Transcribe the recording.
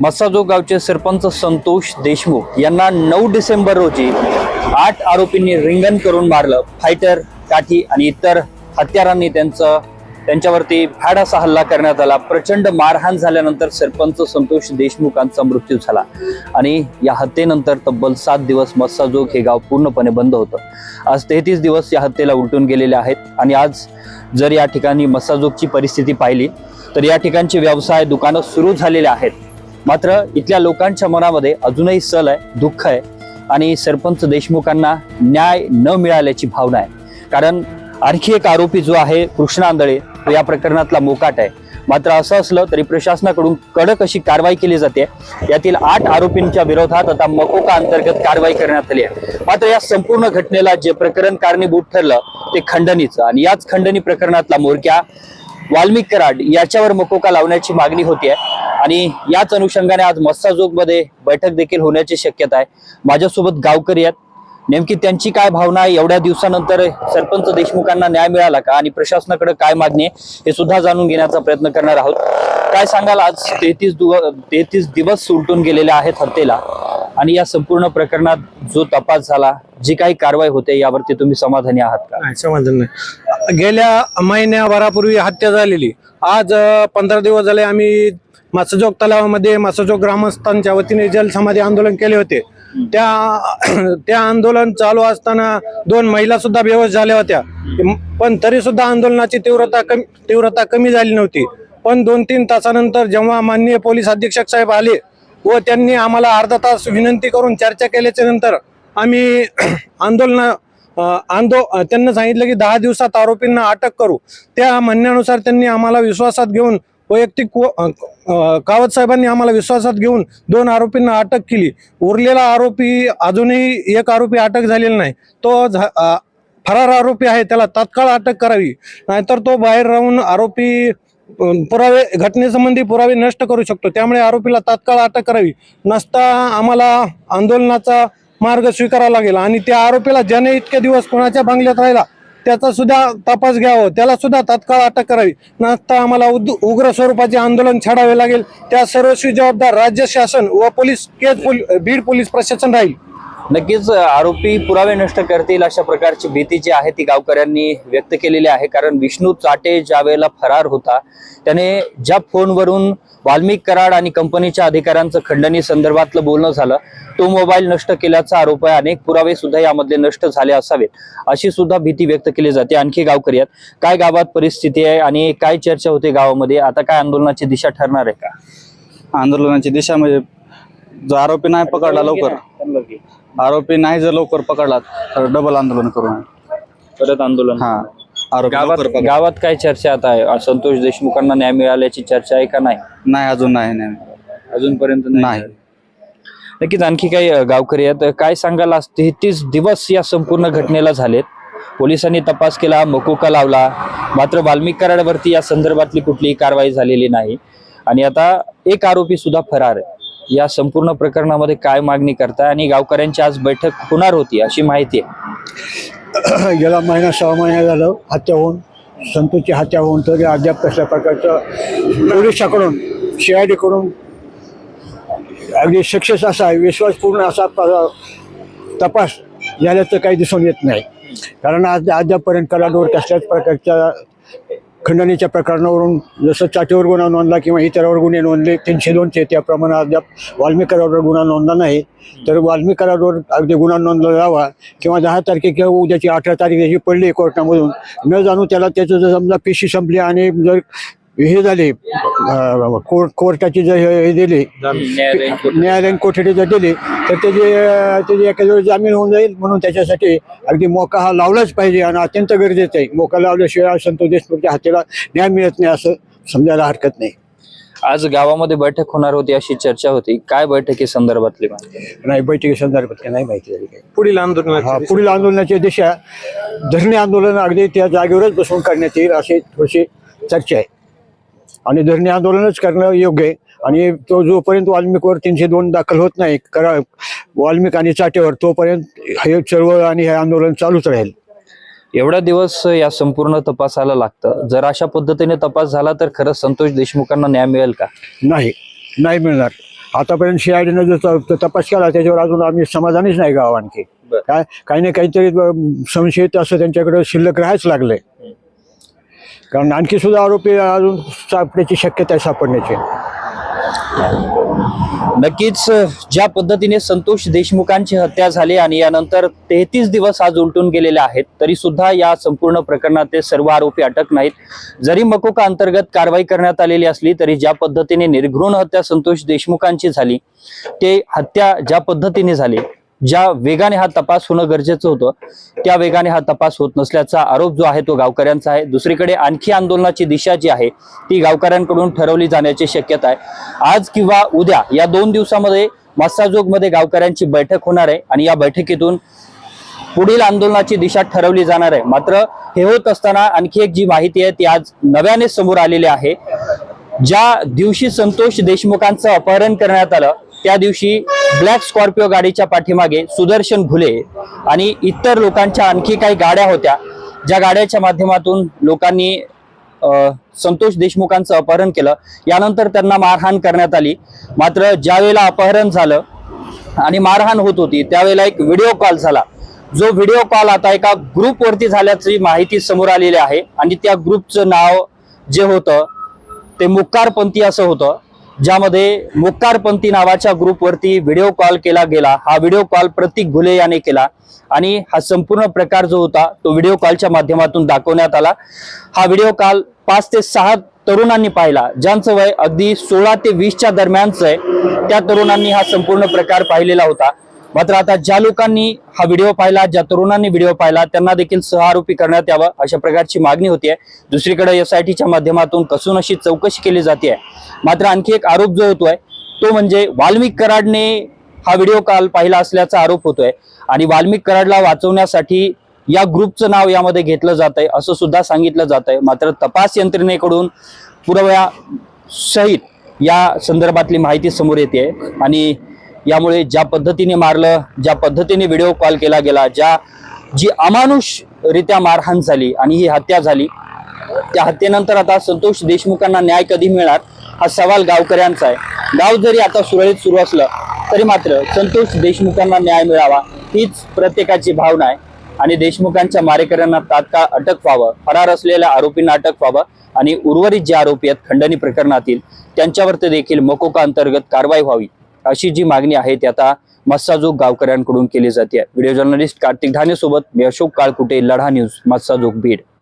मस्साजोग गावचे सरपंच संतोष देशमुख यांना नऊ डिसेंबर रोजी आठ आरोपींनी रिंगण करून मारलं. फायटर काठी आणि इतर हत्यारांनी त्यांचं त्यांच्यावरती भाड असा हल्ला करण्यात आला. प्रचंड मारहाण झाल्यानंतर सरपंच संतोष देशमुखांचा मृत्यू झाला. आणि या हत्येनंतर तब्बल सात दिवस मस्साजोग हे गाव पूर्णपणे बंद होतं. आज तेहतीस दिवस या हत्येला उलटून गेलेले आहेत. आणि आज जर या ठिकाणी मस्साजोगची परिस्थिती पाहिली तर या ठिकाणचे व्यवसाय दुकानं सुरू झालेले आहेत. मात्र इथल्या लोकांच्या मनामध्ये अजूनही सल आहे दुःख आहे आणि सरपंच देशमुखांना न्याय न मिळाल्याची भावना आहे. कारण आणखी एक आरोपी जो आहे कृष्णा आंधळे तो या प्रकरणातला मोकाट आहे. मात्र असं असलं तरी प्रशासनाकडून कडक अशी कारवाई केली जाते. यातील आठ आरोपींच्या विरोधात आता मकोका अंतर्गत कारवाई करण्यात आली आहे. मात्र या संपूर्ण घटनेला जे प्रकरण कारणीभूत ठरलं ते खंडणीचं. आणि याच खंडणी प्रकरणातला मोरक्या वाल्मिक कराड याच्यावर मकोका लावण्याची मागणी होती आहे आणि याच अनुषंगाने आज मस्साजोग बैठक देखील होण्याची शक्यता आहे. माझ्यासोबत गावकरी आहेत. नेमकी त्यांची काय भावना आहे? एवढ्या दिवसानंतर सरपंच देशमुखांना न्याय मिळाला का? आणि प्रशासनाकडे काय मागणी आहे? हे सुद्धा जाणून घेण्याचा प्रयत्न करणार आहोत. काय सांगाल? आज तेहतीस तेहतीस दिवस उलटून गेलेले आहेत हत्येला. आणि या संपूर्ण प्रकरणात जो तपास झाला जी काही कारवाई होते यावरती तुम्ही समाधानी आहात का? समाधान नाही. गेल्या महिन्याभरापूर्वी हत्या झालेली. आज पंधरा दिवस झाले आम्ही मासजोग तलावामध्ये मासजोग ग्रामस्थांच्या वतीने जलसमाधी आंदोलन केले होते. त्या त्या आंदोलन चालू असताना दोन महिला सुद्धा बेवस झाल्या होत्या. पण तरी सुद्धा आंदोलनाची तीव्रता कमी तीव्रता कमी झाली नव्हती. पण दोन तीन तासानंतर जेव्हा माननीय पोलीस अधीक्षक साहेब आले व त्यांनी आम्हाला अर्धा तास विनंती करून चर्चा केल्याच्यानंतर आम्ही आंदोलन आंदो त्यांना सांगितलं की दहा दिवसात आरोपींना अटक करू. त्या म्हणण्यानुसार त्यांनी आम्हाला विश्वासात घेऊन वैयक्तिक कावत साहेबांनी आम्हाला विश्वासात घेऊन दोन आरोपींना अटक केली. उरलेला आरोपी अजूनही एक आरोपी अटक झालेला नाही. तो झा- फरार आरोपी आहे त्याला तात्काळ अटक करावी. नाहीतर तो बाहेर राहून आरोपी पुरावे घटनेसंबंधी पुरावे नष्ट करू शकतो. त्यामुळे आरोपीला तात्काळ अटक करावी. नसता आम्हाला आंदोलनाचा मार्ग स्वीकारावा लागेल. आणि त्या आरोपीला ज्याने इतके दिवस कोणाच्या बंगल्यात राहिला त्याचा सुद्धा तपास घ्यावा. त्याला सुद्धा तात्काळ अटक करावी. नसता आम्हाला उग्र स्वरूपाचे आंदोलन छाडावे लागेल. त्या सर्वस्वी जबाबदार राज्य शासन व पोलीस केज पोल- बीड पोलीस प्रशासन राहील. नक्कीच आरोपी पुरावे नष्ट करतील अशा प्रकारची भीती जी आहे ती गावकऱ्यांनी व्यक्त केलेली आहे. कारण विष्णू चाटे ज्या वेळेला फरार होता त्याने ज्या फोनवरून वाल्मिक कराड आणि कंपनीच्या अधिकाऱ्यांचं खंडणी संदर्भातलं बोलणं झालं तो मोबाईल नष्ट केल्याचा आरोप आहे. अनेक पुरावे सुद्धा यामधले नष्ट झाले असावेत अशी सुद्धा भीती व्यक्त केली जाते आणखी गावकरी आहेत. काय गावात परिस्थिती आहे आणि काय चर्चा होते गावामध्ये? आता काय आंदोलनाची दिशा ठरणार आहे का? आंदोलनाची दिशा म्हणजे जो आरोपी नाही पकडला लवकर. आरोपी नाही जर लवकर पकडला तर डबल आंदोलन करू आम्ही. परत आंदोलन. हा आरोपी गावात लवकर पकडला. गावात काय चर्चा आता आहे? संतोष देशमुखांना न्याय मिळाल्याची चर्चा आहे का नाही? नाही अजून नाही नाही अजूनपर्यंत नाही नक्कीच आणखी काही अ, गावकरी आहेत. काय सांगाल आज? तेहतीस दिवस या संपूर्ण घटनेला झालेत. पोलिसांनी तपास केला मकोका लावला. मात्र वाल्मिक कराडावरती या संदर्भातली कुठलीही कारवाई झालेली नाही. आणि आता एक आरोपी सुद्धा फरार आहे. या संपूर्ण प्रकरणामध्ये काय मागणी करताय आणि गावकऱ्यांची आज बैठक होणार होती अशी माहिती आहे. गेला महिना सहा महिना झालं हत्या होऊन संतोषची हत्या होऊन तरी अद्याप कशा प्रकारचं पोलिसाकडून सीआयडीकडून अगदी सक्सेस असा विश्वासपूर्ण असा तपास झाल्याचं काही दिसून येत नाही. कारण आज अद्यापपर्यंत कलाडोर कसल्याच प्रकारच्या खंडणीच्या प्रकरणावरून जसं चाटीवर गुन्हा नोंदला किंवा इतरावर गुन्हे नोंदले तीनशे दोनशे त्याप्रमाणे अद्याप वाल्मिक करारावर गुन्हा नोंदला नाही. तर वाल्मिक करारावर अगदी गुन्हा नोंदला जावा किंवा दहा तारखे किंवा उद्याची अठरा तारीख त्याची पडली कोर्टामधून न जाणू त्याला त्याचं जर समजा पिशी संपली आणि जर हे झाले. कोर्ट कोर्टाची जर हे हे दिली न्यायालयीन कोठडी. जर दिली तर त्याची त्याची एका वेळी जामीन होऊन जाईल म्हणून त्याच्यासाठी अगदी मोका हा लावलाच पाहिजे आणि अत्यंत गरजेचं आहे. मोका लावल्याशिवाय संतोष देशमुखच्या हातीला न्याय मिळत नाही असं समजायला हरकत नाही. आज गावामध्ये बैठक होणार होती अशी चर्चा होती. काय बैठकी संदर्भातली माहिती नाही बैठकी संदर्भात काही नाही माहिती झाली काही. पुढील हा आंदोलन पुढील आंदोलनाची दिशा धरणे आंदोलन अगदी त्या जागेवरच बसून करण्यात येईल अशी थोडीशी चर्चा आहे. आणि धरणे आंदोलनच करणं योग्य आहे. आणि तो जोपर्यंत वाल्मिकवर तीनशे दोन दाखल होत नाही करा वाल्मिक आणि चाटेवर तोपर्यंत हे चळवळ आणि हे आंदोलन चालूच राहील. एवढा दिवस या संपूर्ण तपासाला लागतं. जर अशा पद्धतीने तपास झाला तर खरंच संतोष देशमुखांना न्याय मिळेल का? नाही नाही मिळणार. आतापर्यंत सीआयडीनं जो तपास केला त्याच्यावर अजून आम्ही समाधानीच नाही गाव आणखी. काय काही ना काहीतरी संशयित असं त्यांच्याकडे शिल्लक राहायच लागलंय. कारण आणखी सुद्धा आरोपी अजून सापडण्याची शक्यता आहे सापडण्याची. नक्कीच ज्या पद्धतीने संतोष देशमुखांची हत्या झाली आणि यानंतर तेहतीस दिवस आज उलटून गेलेले आहेत तरी सुद्धा या संपूर्ण प्रकरणात सर्व आरोपी अटक नाहीत. जरी मकोका अंतर्गत कारवाई करण्यात आलेली असली तरी ज्या पद्धतीने निर्घृण हत्या संतोष देशमुखांची झाली ते हत्या ज्या पद्धतीने झाली ज्या वेगाने हा तपास होणं गरजेचं होतं त्या वेगाने हा तपास होत नसल्याचा आरोप जो आहे तो गावकऱ्यांचा आहे. दुसरीकडे आणखी आंदोलनाची दिशा जी आहे ती गावकऱ्यांकडून ठरवली जाण्याची शक्यता आहे. आज किंवा उद्या या दोन दिवसामध्ये मस्साजोगमध्ये गावकऱ्यांची बैठक होणार आहे आणि या बैठकीतून पुढील आंदोलनाची दिशा ठरवली जाणार आहे. मात्र हे होत असताना आणखी एक जी माहिती आहे ती आज नव्याने समोर आलेली आहे. ज्या दिवशी संतोष देशमुखांचं अपहरण करण्यात आलं त्या दिवशी ब्लॅक स्कॉर्पिओ गाडीच्या पाठीमागे सुदर्शन घुले आणि इतर लोकांच्या आणखी काही गाड्या होत्या. ज्या गाड्याच्या माध्यमातून लोकांनी संतोष देशमुखांचं अपहरण केलं. यानंतर त्यांना मारहाण करण्यात आली. मात्र ज्यावेळेला अपहरण झालं आणि मारहाण होत होती त्यावेळेला एक व्हिडिओ कॉल झाला. जो व्हिडिओ कॉल आता एका ग्रुपवरती झाल्याची माहिती समोर आलेली आहे. आणि त्या ग्रुपचं नाव जे होतं ते मुक्कारपंथी असं होतं. ज्यामध्ये मुक्कारपंथी नावाच्या ग्रुपवरती व्हिडिओ कॉल केला गेला. हा व्हिडिओ कॉल प्रतीक घुले याने केला. आणि हा संपूर्ण प्रकार जो होता तो व्हिडिओ कॉलच्या माध्यमातून दाखवण्यात आला. हा व्हिडिओ कॉल पाच ते सहा तरुणांनी पाहिला. ज्यांचं वय अगदी सोळा ते वीसच्या दरम्यानचं आहे. त्या तरुणांनी हा संपूर्ण प्रकार पाहिलेला होता. मात्र आता ज्या लोकांनी हा व्हिडिओ पाहिला ज्या तरुणांनी व्हिडिओ पाहिला त्यांना देखील सहआरोपी करण्यात यावं अशा प्रकारची मागणी होतीये दुसरीकडे एस आय टीच्या माध्यमातून कसून अशी चौकशी केली जाते मात्र आणखी एक आरोप जो होतोय तो म्हणजे वाल्मिक कराडने हा व्हिडिओ कॉल पाहिला असल्याचा आरोप होतोय. आणि वाल्मिक कराडला वाचवण्यासाठी या ग्रुपचं नाव यामध्ये घेतलं जात आहे असं सुद्धा सांगितलं जात आहे मात्र तपास यंत्रणेकडून पुराव्या सहित या संदर्भातली माहिती समोर येते आणि यामुळे ज्या पद्धतीने मारलं ज्या पद्धतीने व्हिडिओ कॉल केला गेला ज्या जी अमानुषरित्या मारहाण झाली आणि ही हत्या झाली त्या हत्येनंतर आता संतोष देशमुखांना न्याय कधी मिळणार हा सवाल गावकऱ्यांचा आहे. गाव जरी आता सुरळीत सुरू असलं तरी मात्र संतोष देशमुखांना न्याय मिळावा हीच प्रत्येकाची भावना आहे. आणि देशमुखांच्या मारेकऱ्यांना तात्काळ अटक व्हावं फरार असलेल्या आरोपींना अटक व्हावं आणि उर्वरित जे आरोपी आहेत खंडणी प्रकरणातील त्यांच्यावरती देखील मकोका अंतर्गत कारवाई व्हावी. अशी जी मागणी आहे ती आता मस्साजोग गावकऱ्यांकडून केली जाते. व्हिडिओ जर्नलिस्ट कार्तिक ढाणे सोबत मी अशोक काळकुटे लढा न्यूज मस्साजोग बीड.